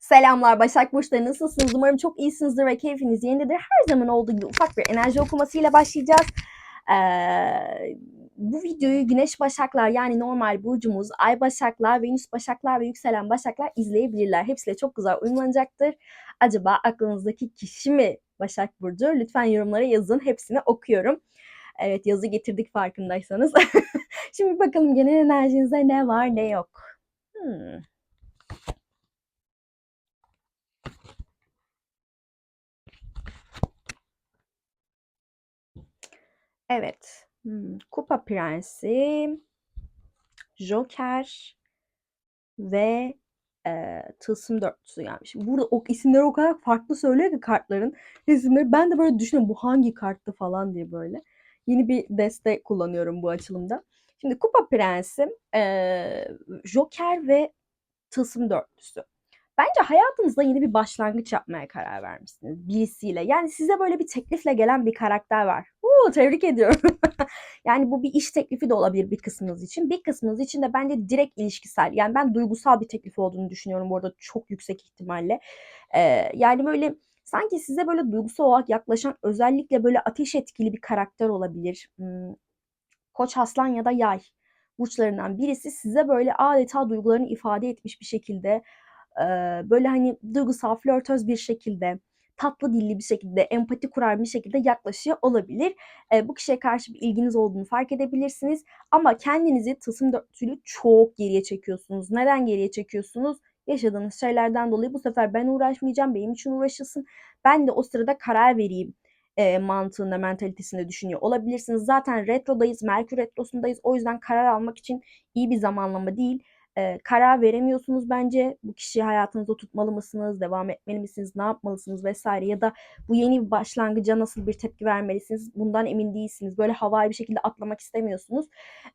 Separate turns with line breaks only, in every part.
Selamlar Başak Burçları nasılsınız? Umarım çok iyisinizdir ve keyfiniz yerindedir. Her zaman olduğu gibi ufak bir enerji okumasıyla başlayacağız. Ee, bu videoyu Güneş Başaklar yani normal burcumuz, Ay Başaklar, Venüs Başaklar ve Yükselen Başaklar izleyebilirler. Hepsiyle çok güzel uyumlanacaktır. Acaba aklınızdaki kişi mi Başak Burcu? Lütfen yorumlara yazın. Hepsini okuyorum. Evet yazı getirdik farkındaysanız. Şimdi bakalım genel enerjinizde ne var ne yok. Hmm. Evet. Hmm, Kupa Prensi, Joker ve e, Tılsım Dörtlüsü gelmiş. Burada o isimleri o kadar farklı söylüyor ki kartların isimleri. Ben de böyle düşünüyorum bu hangi karttı falan diye böyle. Yeni bir deste kullanıyorum bu açılımda. Şimdi Kupa Prensi, e, Joker ve Tılsım Dörtlüsü. Bence hayatınızda yeni bir başlangıç yapmaya karar vermişsiniz birisiyle. Yani size böyle bir teklifle gelen bir karakter var. Uuu tebrik ediyorum. yani bu bir iş teklifi de olabilir bir kısmınız için. Bir kısmınız için de bence direkt ilişkisel. Yani ben duygusal bir teklif olduğunu düşünüyorum bu arada çok yüksek ihtimalle. Ee, yani böyle sanki size böyle duygusal olarak yaklaşan özellikle böyle ateş etkili bir karakter olabilir. Hmm, Koç, aslan ya da yay burçlarından birisi size böyle adeta duygularını ifade etmiş bir şekilde böyle hani duygusal, flörtöz bir şekilde, tatlı dilli bir şekilde, empati kurar bir şekilde yaklaşıyor olabilir. Bu kişiye karşı bir ilginiz olduğunu fark edebilirsiniz. Ama kendinizi tılsım dörtlüğü çok geriye çekiyorsunuz. Neden geriye çekiyorsunuz? Yaşadığınız şeylerden dolayı bu sefer ben uğraşmayacağım, benim için uğraşılsın. Ben de o sırada karar vereyim e, mantığında, mentalitesinde düşünüyor olabilirsiniz. Zaten retrodayız, Merkür retrosundayız. O yüzden karar almak için iyi bir zamanlama değil e, karar veremiyorsunuz bence. Bu kişiyi hayatınızda tutmalı mısınız, devam etmeli misiniz, ne yapmalısınız vesaire ya da bu yeni bir başlangıca nasıl bir tepki vermelisiniz bundan emin değilsiniz. Böyle havai bir şekilde atlamak istemiyorsunuz.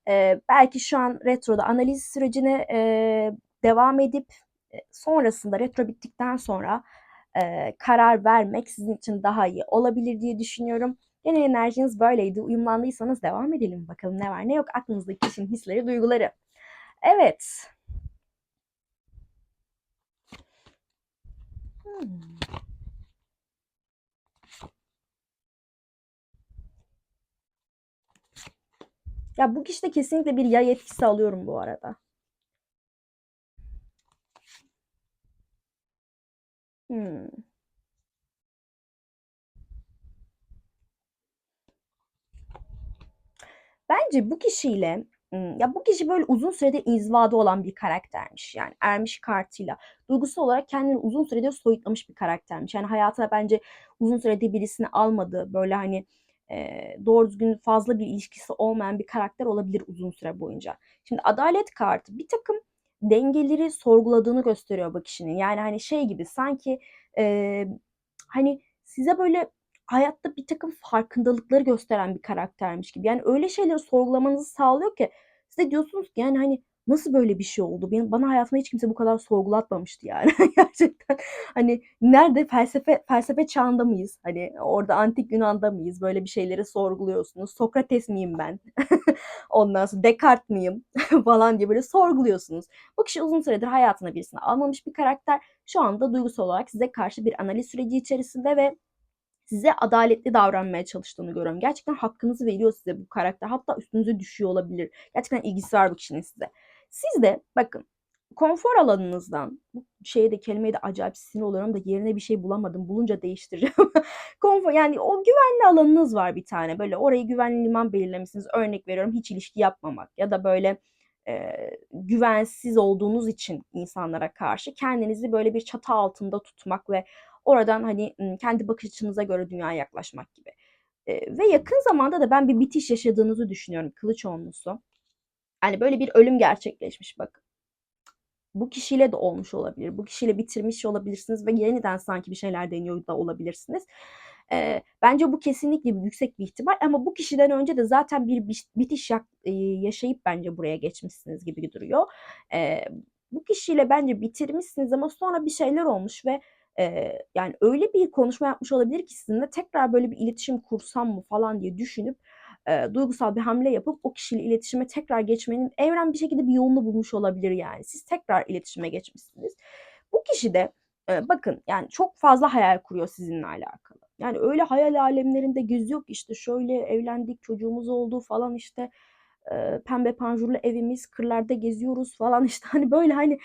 E, belki şu an retroda analiz sürecine e, devam edip sonrasında retro bittikten sonra e, karar vermek sizin için daha iyi olabilir diye düşünüyorum. Genel enerjiniz böyleydi. Uyumlandıysanız devam edelim bakalım ne var ne yok aklınızdaki kişinin hisleri, duyguları. Evet. Hmm. Ya bu kişide kesinlikle bir yay etkisi alıyorum bu arada. Hmm. Bence bu kişiyle ya bu kişi böyle uzun süredir inzivada olan bir karaktermiş. Yani ermiş kartıyla. Duygusal olarak kendini uzun süredir soyutlamış bir karaktermiş. Yani hayatına bence uzun süredir birisini almadı. Böyle hani e, doğru düzgün fazla bir ilişkisi olmayan bir karakter olabilir uzun süre boyunca. Şimdi adalet kartı bir takım dengeleri sorguladığını gösteriyor bu kişinin. Yani hani şey gibi sanki e, hani size böyle hayatta bir takım farkındalıkları gösteren bir karaktermiş gibi. Yani öyle şeyleri sorgulamanızı sağlıyor ki siz de diyorsunuz ki yani hani nasıl böyle bir şey oldu? Benim, bana hayatımda hiç kimse bu kadar sorgulatmamıştı yani. Gerçekten hani nerede felsefe felsefe çağında mıyız? Hani orada antik Yunan'da mıyız? Böyle bir şeyleri sorguluyorsunuz. Sokrates miyim ben? Ondan sonra Descartes miyim? falan diye böyle sorguluyorsunuz. Bu kişi uzun süredir hayatına birisini almamış bir karakter. Şu anda duygusal olarak size karşı bir analiz süreci içerisinde ve size adaletli davranmaya çalıştığını görüyorum. Gerçekten hakkınızı veriyor size bu karakter. Hatta üstünüze düşüyor olabilir. Gerçekten ilgisi var bu kişinin size. Siz de bakın konfor alanınızdan bu şeye de kelimeye de acayip sinir oluyorum da yerine bir şey bulamadım. Bulunca değiştireceğim. konfor yani o güvenli alanınız var bir tane. Böyle orayı güvenli liman belirlemişsiniz. Örnek veriyorum hiç ilişki yapmamak ya da böyle e, güvensiz olduğunuz için insanlara karşı kendinizi böyle bir çatı altında tutmak ve Oradan hani kendi bakış açınıza göre dünyaya yaklaşmak gibi. Ve yakın zamanda da ben bir bitiş yaşadığınızı düşünüyorum kılıç onlusu. Hani böyle bir ölüm gerçekleşmiş bakın. Bu kişiyle de olmuş olabilir. Bu kişiyle bitirmiş olabilirsiniz ve yeniden sanki bir şeyler deniyor da olabilirsiniz. E, bence bu kesinlikle bir yüksek bir ihtimal ama bu kişiden önce de zaten bir bitiş yaşayıp bence buraya geçmişsiniz gibi duruyor. E, bu kişiyle bence bitirmişsiniz ama sonra bir şeyler olmuş ve Eee, yani öyle bir konuşma yapmış olabilir ki sizinle tekrar böyle bir iletişim kursam mı falan diye düşünüp, eee, duygusal bir hamle yapıp o kişiyle iletişime tekrar geçmenin evren bir şekilde bir yolunu bulmuş olabilir yani. Siz tekrar iletişime geçmişsiniz. Bu kişi de Eee, bakın, yani, çok fazla hayal kuruyor sizinle alakalı. Yani, öyle hayal alemlerinde geziyor ki, işte, şöyle evlendik, çocuğumuz oldu falan, işte, pembe panjurlu evimiz, kırlarda geziyoruz falan, işte, hani, böyle, hani,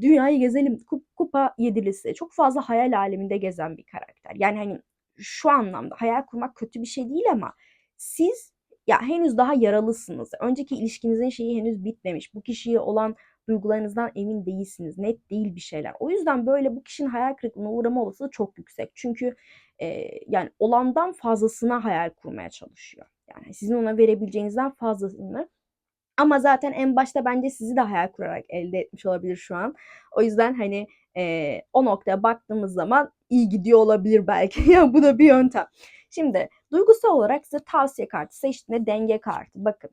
dünyayı gezelim, kup kupa yedilisi. Çok fazla hayal aleminde gezen bir karakter. Yani, hani, şu anlamda hayal kurmak kötü bir şey değil ama siz, ya, henüz daha yaralısınız. Önceki ilişkinizin şeyi henüz bitmemiş. Bu kişiye olan duygularınızdan emin değilsiniz. Net değil bir şeyler. O yüzden, böyle, bu kişinin hayal kırıklığına uğrama olasılığı çok yüksek. Çünkü, eee, yani, olandan fazlasına hayal kurmaya çalışıyor. Yani, sizin ona verebileceğinizden fazlasını ama zaten en başta bence sizi de hayal kurarak elde etmiş olabilir şu an. O yüzden, hani, eee, o noktaya baktığımız zaman iyi gidiyor olabilir belki. Ya, bu da bir yöntem. Şimdi duygusal olarak size tavsiye kartı seçtiğinde denge kartı. Bakın,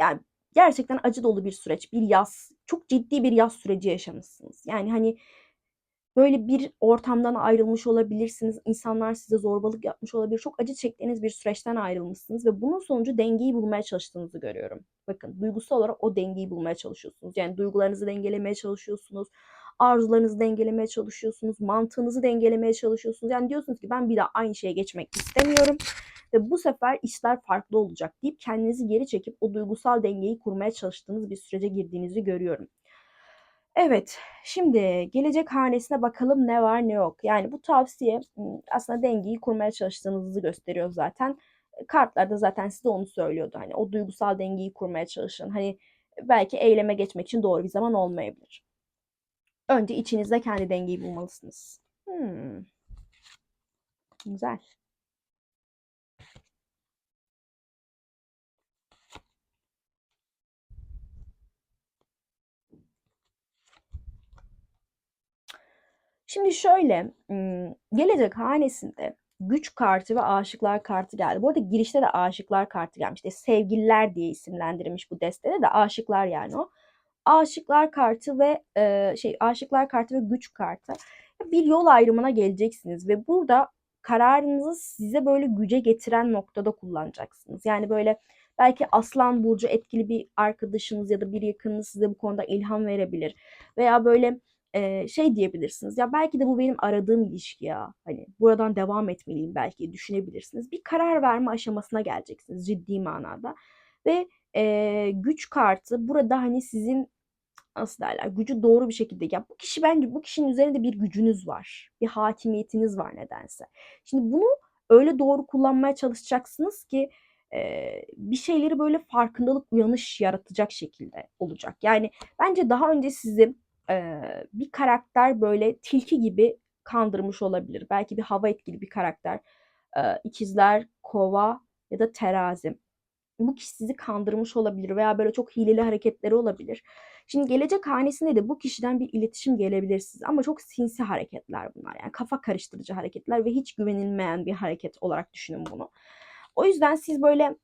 yani, gerçekten acı dolu bir süreç, bir yaz, çok ciddi bir yaz süreci yaşamışsınız. Yani, hani, böyle bir ortamdan ayrılmış olabilirsiniz. İnsanlar size zorbalık yapmış olabilir. Çok acı çektiğiniz bir süreçten ayrılmışsınız ve bunun sonucu dengeyi bulmaya çalıştığınızı görüyorum. Bakın, duygusal olarak o dengeyi bulmaya çalışıyorsunuz. Yani, duygularınızı dengelemeye çalışıyorsunuz, arzularınızı dengelemeye çalışıyorsunuz, mantığınızı dengelemeye çalışıyorsunuz. Yani, diyorsunuz ki ben bir daha aynı şeye geçmek istemiyorum ve bu sefer işler farklı olacak deyip kendinizi geri çekip o duygusal dengeyi kurmaya çalıştığınız bir sürece girdiğinizi görüyorum. Evet, şimdi gelecek hanesine bakalım ne var ne yok. Yani, bu tavsiye, aslında dengeyi kurmaya çalıştığınızı gösteriyor zaten. Eee, kartlar da zaten size onu söylüyordu. Hani, o duygusal dengeyi kurmaya çalışın. Hani, belki eyleme geçmek için doğru bir zaman olmayabilir. Önce içinizde kendi dengeyi bulmalısınız. Hımm. Güzel. Şimdi şöyle, gelecek hanesinde güç kartı ve aşıklar kartı geldi. Bu arada girişte de aşıklar kartı gelmişti. Sevgililer diye isimlendirilmiş bu destede de aşıklar yani o. Aşıklar kartı ve, şey, aşıklar kartı ve güç kartı. Bir yol ayrımına geleceksiniz ve burada kararınızı size böyle güce getiren noktada kullanacaksınız. Yani, böyle, belki Aslan burcu etkili bir arkadaşınız ya da bir yakınınız size bu konuda ilham verebilir veya, böyle, eee, şey diyebilirsiniz, "Ya, belki de bu benim aradığım ilişki ya. Hani, buradan devam etmeliyim belki." düşünebilirsiniz. Bir karar verme aşamasına geleceksiniz ciddi manada ve, eee, güç kartı burada, hani, sizin nasıl derler, gücü doğru bir şekilde ya, bu kişi bence bu kişinin üzerinde bir gücünüz var. Bir hakimiyetiniz var nedense. Şimdi bunu öyle doğru kullanmaya çalışacaksınız ki, eee, bir şeyleri böyle farkındalık, uyanış yaratacak şekilde olacak. Yani, bence daha önce sizi, eee, bir karakter böyle tilki gibi kandırmış olabilir. Belki bir hava etkili bir karakter. Eee, ikizler, kova ya da terazi. Bu kişi sizi kandırmış olabilir veya böyle çok hileli hareketleri olabilir. Şimdi gelecek hanesinde de bu kişiden bir iletişim gelebilir size ama çok sinsi hareketler bunlar. Yani kafa karıştırıcı hareketler ve hiç güvenilmeyen bir hareket olarak düşünün bunu. O yüzden siz böyle,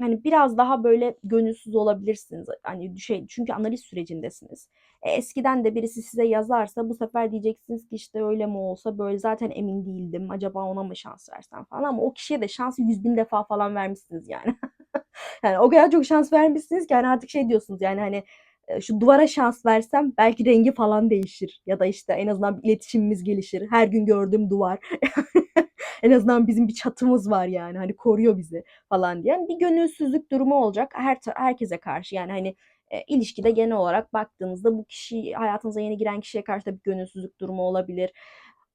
hani, biraz daha böyle gönülsüz olabilirsiniz. Hani, şey çünkü analiz sürecindesiniz. E, eskiden de birisi size yazarsa bu sefer diyeceksiniz ki, işte, öyle mi olsa böyle zaten emin değildim. Acaba ona mı şans versem falan ama o kişiye de şansı 100.000 defa falan vermişsiniz yani. Yani, o kadar çok şans vermişsiniz ki, hani, artık şey diyorsunuz, yani, hani, eee, şu duvara şans versem belki rengi falan değişir ya da, işte, en azından iletişimimiz gelişir. Her gün gördüğüm duvar. En azından bizim bir çatımız var, yani, hani, koruyor bizi falan diye. Hani, bir gönülsüzlük durumu olacak her herkese karşı. Yani, hani, eee, ilişkide genel olarak baktığınızda bu kişi hayatınıza yeni giren kişiye karşı da bir gönülsüzlük durumu olabilir.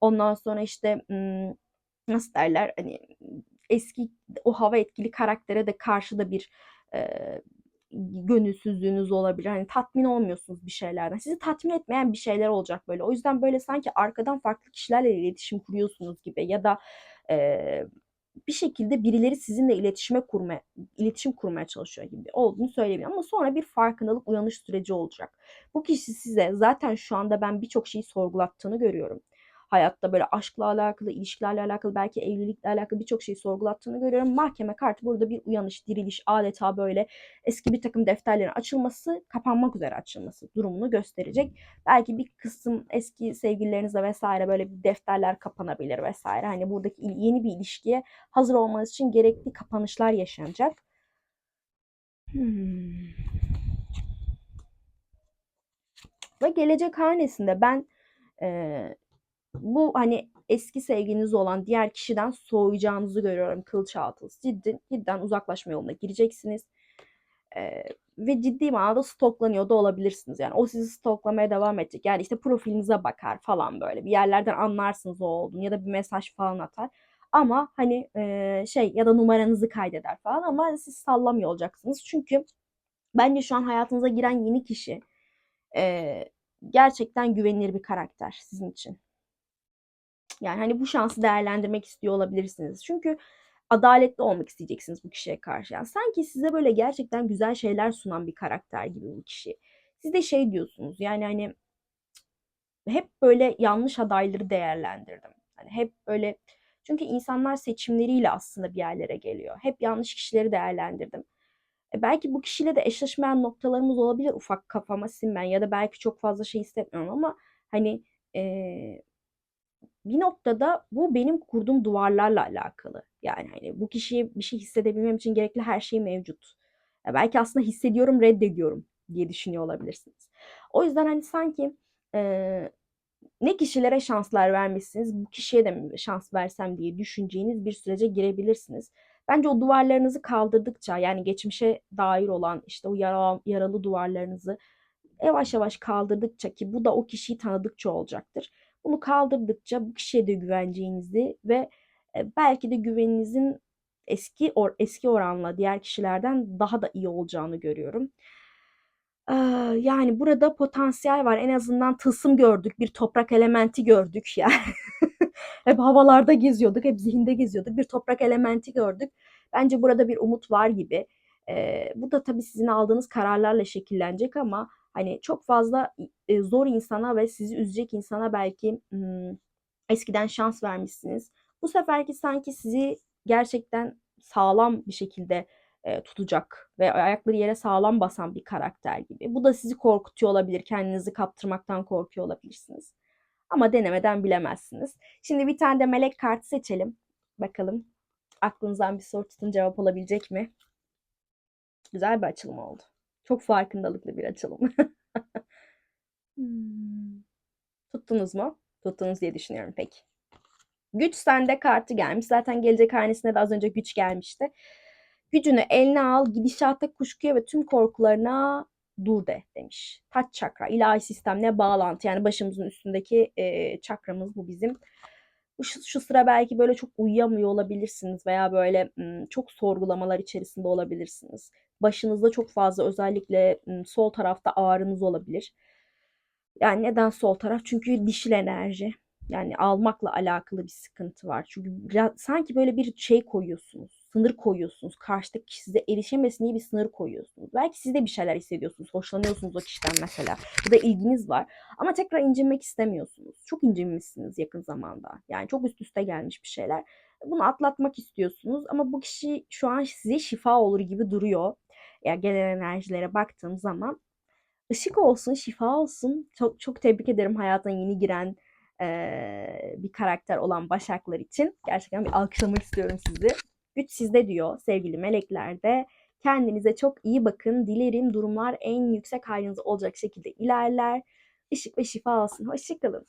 Ondan sonra, işte, nasıl derler, hani, eski o hava etkili karaktere de karşı da bir, eee, gönülsüzlüğünüz olabilir. Hani, tatmin olmuyorsunuz bir şeylerden. Sizi tatmin etmeyen bir şeyler olacak böyle. O yüzden, böyle, sanki arkadan farklı kişilerle iletişim kuruyorsunuz gibi ya da, eee, bir şekilde birileri sizinle iletişime kurmaya iletişim kurmaya çalışıyor gibi olduğunu söyleyebilirim ama sonra bir farkındalık, uyanış süreci olacak. Bu kişi size zaten şu anda ben birçok şeyi sorgulattığını görüyorum. Hayatta böyle aşkla alakalı, ilişkilerle alakalı, belki evlilikle alakalı birçok şeyi sorgulattığını görüyorum. Mahkeme kartı burada bir uyanış, diriliş, adeta böyle eski birtakım defterlerin açılması, kapanmak üzere açılması durumunu gösterecek. Belki bir kısım eski sevgililerinizle vs. böyle bir defterler kapanabilir vs. Hani, buradaki yeni bir ilişkiye hazır olmanız için gerekli kapanışlar yaşanacak. Hımm. Ve gelecek hanesinde ben, eee, bu hani eski sevgiliniz olan diğer kişiden soğuyacağınızı görüyorum kılıç altısı. Ciddi, cidden uzaklaşma yoluna gireceksiniz. Ee, ve ciddi manada stoklanıyor da olabilirsiniz. Yani o sizi stoklamaya devam edecek. Yani işte profilinize bakar falan böyle. Bir yerlerden anlarsınız o olduğunu ya da bir mesaj falan atar. Ama hani e, şey ya da numaranızı kaydeder falan ama siz sallamıyor olacaksınız. Çünkü bence şu an hayatınıza giren yeni kişi e, gerçekten güvenilir bir karakter sizin için. Yani hani bu şansı değerlendirmek istiyor olabilirsiniz. Çünkü adaletli olmak isteyeceksiniz bu kişiye karşı. Yani sanki size böyle gerçekten güzel şeyler sunan bir karakter gibi bu kişi. Siz de şey diyorsunuz yani hani hep böyle yanlış adayları değerlendirdim. Hani hep böyle çünkü insanlar seçimleriyle aslında bir yerlere geliyor. Hep yanlış kişileri değerlendirdim. E belki bu kişiyle de eşleşmeyen noktalarımız olabilir ufak kafama sinmen ya da belki çok fazla şey hissetmiyorum ama hani e, bir noktada bu benim kurduğum duvarlarla alakalı. Yani hani bu kişiye bir şey hissedebilmem için gerekli her şey mevcut. Ya belki aslında hissediyorum, reddediyorum diye düşünüyor olabilirsiniz. O yüzden hani sanki e, ne kişilere şanslar vermişsiniz, bu kişiye de mi şans versem diye düşüneceğiniz bir sürece girebilirsiniz. Bence o duvarlarınızı kaldırdıkça yani geçmişe dair olan işte o yara, yaralı duvarlarınızı yavaş yavaş kaldırdıkça ki bu da o kişiyi tanıdıkça olacaktır. Bunu kaldırdıkça bu kişiye de güveneceğinizi ve e, belki de güveninizin eski or, eski oranla diğer kişilerden daha da iyi olacağını görüyorum. yani burada potansiyel var. En azından tılsım gördük, bir toprak elementi gördük yani. hep havalarda geziyorduk, hep zihinde geziyorduk. Bir toprak elementi gördük. Bence burada bir umut var gibi. Ee, bu da tabii sizin aldığınız kararlarla şekillenecek ama hani çok fazla e, zor insana ve sizi üzecek insana belki hmm, eskiden şans vermişsiniz. Bu seferki sanki sizi gerçekten sağlam bir şekilde e, tutacak ve ayakları yere sağlam basan bir karakter gibi. Bu da sizi korkutuyor olabilir. Kendinizi kaptırmaktan korkuyor olabilirsiniz. Ama denemeden bilemezsiniz. Şimdi bir tane de melek kartı seçelim. Bakalım aklınızdan bir soru tutun cevap olabilecek mi? Güzel bir açılım oldu. Çok farkındalıklı bir açılım. hmm. Tuttunuz mu? Tuttunuz diye düşünüyorum peki. Güç sende kartı gelmiş. Zaten gelecek hanesine de az önce güç gelmişti. Gücünü eline al, gidişata kuşkuya ve tüm korkularına dur de demiş. Taç çakra, ilahi sistemle bağlantı. Yani başımızın üstündeki e, çakramız bu bizim. Şu, şu sıra belki böyle çok uyuyamıyor olabilirsiniz veya böyle çok sorgulamalar içerisinde olabilirsiniz. Başınızda çok fazla özellikle sol tarafta ağrınız olabilir. Yani neden sol taraf? Çünkü dişil enerji. Yani almakla alakalı bir sıkıntı var. Çünkü biraz, sanki böyle bir şey koyuyorsunuz. Sınır koyuyorsunuz. Karşıdaki kişi size erişemesin diye bir sınır koyuyorsunuz. Belki siz de bir şeyler hissediyorsunuz. Hoşlanıyorsunuz o kişiden mesela. Ya da ilginiz var. Ama tekrar incinmek istemiyorsunuz. Çok incinmişsiniz yakın zamanda. Yani çok üst üste gelmiş bir şeyler. Bunu atlatmak istiyorsunuz. Ama bu kişi şu an size şifa olur gibi duruyor. Ya gelen enerjilere baktığım zaman ışık olsun, şifa olsun. Çok çok tebrik ederim hayatına yeni giren e, bir karakter olan Başaklar için. Gerçekten bir alkışlamak istiyorum sizi. Güç sizde diyor sevgili meleklerde. Kendinize çok iyi bakın. Dilerim durumlar en yüksek haliniz olacak şekilde ilerler. Işık ve şifa olsun. Hoşçakalın.